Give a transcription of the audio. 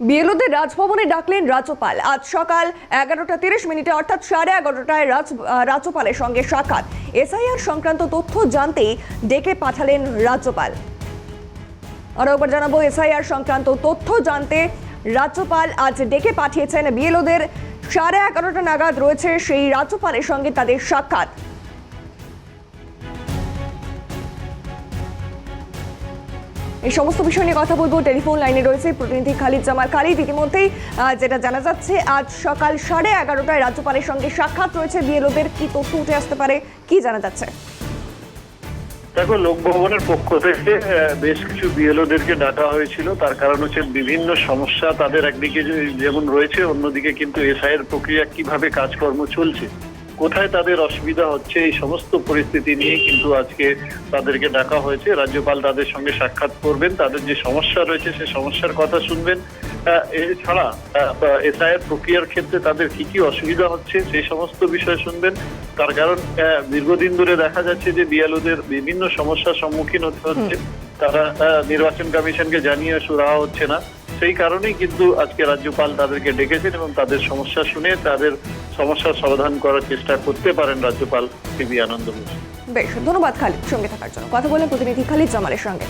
বিএলওদের রাজভবনে ডাকলেন রাজ্যপাল। আজ সকাল এগারোটা তিরিশ মিনিটে, অর্থাৎ সাড়ে এগারোটায় রাজ রাজ্যপালের সঙ্গে সাক্ষাৎ। এসআইআর সংক্রান্ত তথ্য জানতেই ডেকে পাঠালেন রাজ্যপাল। আরও একবার জানাব, এসআইআর সংক্রান্ত তথ্য জানতে রাজ্যপাল আজ ডেকে পাঠিয়েছেন বিএলওদের। সাড়ে এগারোটা নাগাদ রয়েছে সেই রাজ্যপালের সঙ্গে তাদের সাক্ষাৎ। এই সমস্ত বিষয় নিয়ে কথা বলব। টেলিফোন লাইনে রয়েছে প্রতিনিধি খালিদ জামাল। খালিদ ইতিমধ্যেই যেটা জানা যাচ্ছে, আজ সকাল সাড়ে এগারোটায় রাজ্যপালের সঙ্গে সাক্ষাৎ রয়েছে। বিএলওদের কি তথ্য উঠে আসতে পারে, কি জানা যাচ্ছে? দেখো, লোকভবনের পক্ষ থেকে বেশ কিছু বিএলওদেরকে ডাকা হয়েছিল। তার কারণ হচ্ছে বিভিন্ন সমস্যা তাদের একদিকে যেমন রয়েছে, অন্যদিকে কিন্তু এসআইয়ের প্রক্রিয়া কীভাবে কাজকর্ম চলছে কোথায় তাদের অসুবিধা হচ্ছে এই সমস্ত পরিস্থিতি নিয়ে কিন্তু আজকে তাদেরকে ডাকা হয়েছে। রাজ্যপাল তাদের সঙ্গে সাক্ষাৎ করবেন তাদের যে সমস্যা রয়েছে সে সমস্যার কথা শুনবেন। এছাড়া এসআইয়ের প্রক্রিয়ার ক্ষেত্রে তাদের কি কি অসুবিধা হচ্ছে সেই সমস্ত বিষয় শুনবেন। তার কারণ দীর্ঘদিন ধরে দেখা যাচ্ছে যে বিএলওদের বিভিন্ন সমস্যার সম্মুখীন হতে হচ্ছে। তারা আহ, নির্বাচন কমিশনকে জানিয়ে সুরাহা হচ্ছে না। সেই কারণেই কিন্তু আজকে রাজ্যপাল তাদেরকে ডেকেছেন এবং তাদের সমস্যা শুনে তাদের সমস্যার সমাধান করার চেষ্টা করতে পারেন রাজ্যপাল সিবি আনন্দ বোস বেশ, ধন্যবাদ খালিদ সঙ্গে থাকার জন্য। কথা বলেন প্রতিনিধি খালিদ জামালের সঙ্গে।